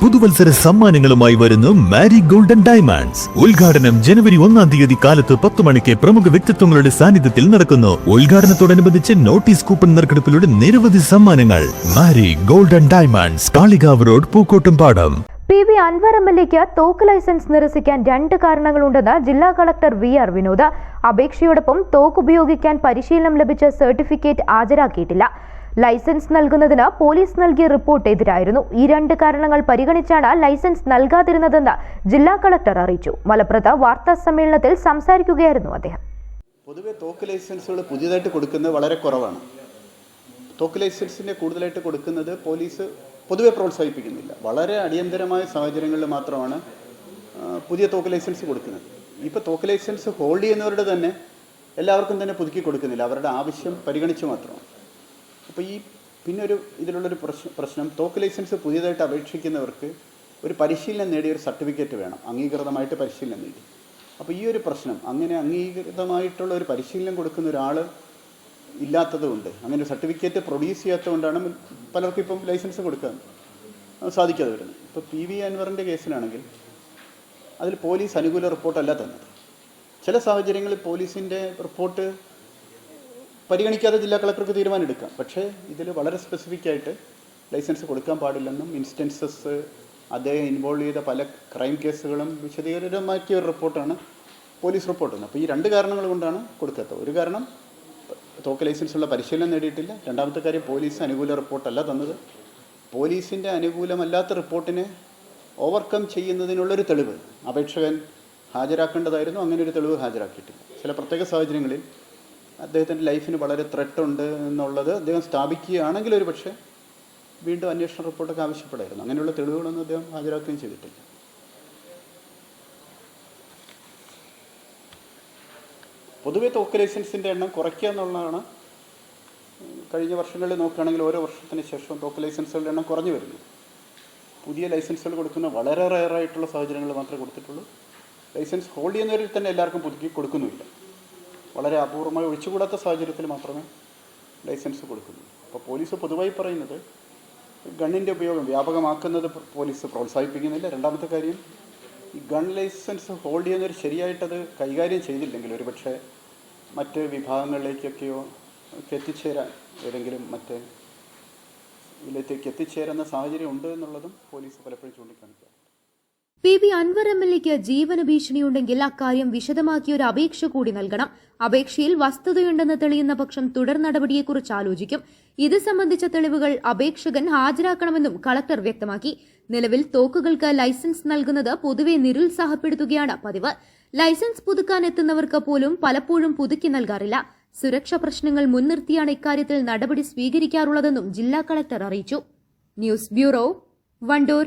പുതുവത്സര സമ്മാനങ്ങളുമായി വരുന്നു മാരി golden diamonds ഉദ്ഘാടനം ജനുവരി ഒന്നാം തീയതി കാലത്ത് പത്ത് മണിക്ക് പ്രമുഖ വ്യക്തിത്വങ്ങളുടെ സാന്നിധ്യത്തിൽ നടക്കുന്നു. ഉദ്ഘാടനത്തോടനുബന്ധിച്ച് നോട്ടീസ് കൂപ്പൺ നറുക്കെടുപ്പിലൂടെ നിരവധി സമ്മാനങ്ങൾ. Mari golden diamonds Kalikavu road Pookkottumpadam P V Anvar M L എക്ക് തോക്ക് ലൈസൻസ് നിരസിക്കാൻ രണ്ട് കാരണങ്ങളുണ്ടെന്ന് ജില്ലാ കളക്ടർ വി ആർ വിനോദ്. അപേക്ഷയോടൊപ്പം തോക്ക് ഉപയോഗിക്കാൻ പരിശീലനം ലഭിച്ച സർട്ടിഫിക്കറ്റ് ഹാജരാക്കിയിട്ടില്ല. ലൈസൻസ് നൽകുന്നതിന് പോലീസ് നൽകിയ റിപ്പോർട്ട് എതിരായിരുന്നു. ഈ രണ്ട് കാരണങ്ങൾ പരിഗണിച്ചാണ് ലൈസൻസ് നൽകാതിരുന്നതെന്ന് ജില്ലാ കളക്ടർ അറിയിച്ചു. മലപ്പുറത്ത് വാർത്താ സമ്മേളനത്തിൽ സംസാരിക്കുകയായിരുന്നു അദ്ദേഹം. പൊതുവെ തോക്ക് ലൈസൻസുകൾ പുതിയതായിട്ട് കൊടുക്കുന്നത് വളരെ കുറവാണ്. തോക്ക് ലൈസൻസിന്റെ കൂടുതലായിട്ട് കൊടുക്കുന്നത് പോലീസ് പൊതുവെ പ്രോത്സാഹിപ്പിക്കുന്നില്ല. വളരെ അടിയന്തരമായ സാഹചര്യങ്ങളിൽ മാത്രമാണ് പുതിയ തോക്ക് ലൈസൻസ് കൊടുക്കുന്നത്. ഇപ്പോൾ തോക്ക് ലൈസൻസ് ഹോൾഡ് ചെയ്യുന്നവരുടെ തന്നെ എല്ലാവർക്കും തന്നെ പുതുക്കി കൊടുക്കുന്നില്ല. അവരുടെ ആവശ്യം പരിഗണിച്ച് മാത്രമാണ്. അപ്പോൾ ഈ പിന്നെ ഒരു ഇതിലുള്ളൊരു പ്രശ്നം പ്രശ്നം തോക്ക് ലൈസൻസ് പുതിയതായിട്ട് അപേക്ഷിക്കുന്നവർക്ക് ഒരു പരിശീലനം നേടിയ ഒരു സർട്ടിഫിക്കറ്റ് വേണം അംഗീകൃതമായിട്ട് പരിശീലനം നേടി. അപ്പോൾ ഈ ഒരു പ്രശ്നം അങ്ങനെ അംഗീകൃതമായിട്ടുള്ള ഒരു പരിശീലനം കൊടുക്കുന്ന ഒരാൾ ഇല്ലാത്തതുകൊണ്ട് അങ്ങനെ ഒരു സർട്ടിഫിക്കറ്റ് പ്രൊഡ്യൂസ് ചെയ്യാത്തതുകൊണ്ടാണ് പലർക്കും ഇപ്പം ലൈസൻസ് കൊടുക്കാൻ സാധിക്കാതെ വരുന്നത്. ഇപ്പോൾ പി വി അൻവറിന്റെ കേസിലാണെങ്കിൽ അതിൽ പോലീസ് അനുകൂല റിപ്പോർട്ടല്ല തന്നത്. ചില സാഹചര്യങ്ങളിൽ പോലീസിന്റെ റിപ്പോർട്ട് പരിഗണിക്കാതെ ജില്ലാ കളക്ടർക്ക് തീരുമാനമെടുക്കാം. പക്ഷേ ഇതിൽ വളരെ സ്പെസിഫിക് ആയിട്ട് ലൈസൻസ് കൊടുക്കാൻ പാടില്ലെന്നും ഇൻസ്റ്റൻസസ് അദ്ദേഹം ഇൻവോൾവ് ചെയ്ത പല ക്രൈം കേസുകളും വിശദീകരമാക്കിയ ഒരു റിപ്പോർട്ടാണ് പോലീസ് റിപ്പോർട്ട് അപ്പോൾ ഈ രണ്ട് കാരണങ്ങൾ കൊണ്ടാണ് കൊടുക്കാത്തത്. ഒരു കാരണം തോക്ക് ലൈസൻസുള്ള പരിശീലനം നേടിയിട്ടില്ല. രണ്ടാമത്തെ കാര്യം പോലീസ് അനുകൂല റിപ്പോർട്ടല്ല തന്നത്. പോലീസിന്റെ അനുകൂലമല്ലാത്ത റിപ്പോർട്ടിനെ ഓവർകം ചെയ്യുന്നതിനുള്ളൊരു തെളിവ് അപേക്ഷകൻ ഹാജരാക്കേണ്ടതായിരുന്നു. അങ്ങനെ ഒരു തെളിവ് ഹാജരാക്കിയിട്ടില്ല. ചില പ്രത്യേക സാഹചര്യങ്ങളിൽ അദ്ദേഹത്തിന്റെ ലൈഫിന് വളരെ ത്രെട്ട് ഉണ്ട് എന്നുള്ളത് അദ്ദേഹം സ്ഥാപിക്കുകയാണെങ്കിൽ ഒരു പക്ഷേ വീണ്ടും അന്വേഷണ റിപ്പോർട്ടൊക്കെ ആവശ്യപ്പെടായിരുന്നു. അങ്ങനെയുള്ള തെളിവുകളൊന്നും അദ്ദേഹം ഹാജരാക്കുകയും ചെയ്തിട്ടില്ല. പൊതുവെ തോക്ക് ലൈസൻസിന്റെ എണ്ണം കുറയ്ക്കുക എന്നുള്ളതാണ് കഴിഞ്ഞ വർഷങ്ങളിൽ നോക്കുകയാണെങ്കിൽ ഓരോ വർഷത്തിന് ശേഷം തോക്ക് ലൈസൻസുകളുടെ എണ്ണം കുറഞ്ഞു വരുന്നു. പുതിയ ലൈസൻസുകൾ കൊടുക്കുന്ന വളരെ റയറായിട്ടുള്ള സാഹചര്യങ്ങൾ മാത്രമേ കൊടുത്തിട്ടുള്ളൂ. ലൈസൻസ് ഹോൾഡ് ചെയ്യുന്നവരിൽ തന്നെ എല്ലാവർക്കും പുതുക്കി കൊടുക്കുന്നുമില്ല. വളരെ അപൂർവമായി ഒഴിച്ചുകൂടാത്ത സാഹചര്യത്തിൽ മാത്രമേ ലൈസൻസ് കൊടുക്കുന്നുള്ളൂ. അപ്പോൾ പോലീസ് പൊതുവായി പറയുന്നത് ഗണ്ണിന്റെ ഉപയോഗം വ്യാപകമാക്കുന്നത് പോലീസ് പ്രോത്സാഹിപ്പിക്കുന്നില്ല. രണ്ടാമത്തെ കാര്യം ഈ ഗൺ ലൈസൻസ് ഹോൾഡ് ചെയ്യുന്നവർ ശരിയായിട്ടത് കൈകാര്യം ചെയ്തില്ലെങ്കിൽ ഒരുപക്ഷെ മറ്റ് വിഭാഗങ്ങളിലേക്കൊക്കെയോ എത്തിച്ചേരാൻ ഏതെങ്കിലും മറ്റ് ഇതിലേക്ക് എത്തിച്ചേരുന്ന സാഹചര്യം ഉണ്ട് എന്നുള്ളതും പോലീസ് പലപ്പോഴും ചൂണ്ടിക്കാണിക്കാറുണ്ട്. P V Anvar M L എക്ക് ജീവന ഭീഷണിയുണ്ടെങ്കിൽ അക്കാര്യം വിശദമാക്കി ഒരു അപേക്ഷ കൂടി നൽകണം. അപേക്ഷയിൽ വസ്തുതയുണ്ടെന്ന് തെളിയുന്ന പക്ഷം തുടർ നടപടിയെക്കുറിച്ച് ആലോചിക്കും. ഇത് സംബന്ധിച്ച തെളിവുകൾ അപേക്ഷകൻ ഹാജരാക്കണമെന്നും കളക്ടർ വ്യക്തമാക്കി. നിലവിൽ തോക്കുകൾക്ക് ലൈസൻസ് നൽകുന്നത് പൊതുവെ നിരുത്സാഹപ്പെടുത്തുകയാണ് പതിവ്. ലൈസൻസ് പുതുക്കാൻ എത്തുന്നവർക്ക് പോലും പലപ്പോഴും പുതുക്കി നൽകാറില്ല. സുരക്ഷാ പ്രശ്നങ്ങൾ മുൻനിർത്തിയാണ് ഇക്കാര്യത്തിൽ നടപടി സ്വീകരിക്കാറുള്ളതെന്നും ജില്ലാ കളക്ടർ അറിയിച്ചു. News bureau Wandoor.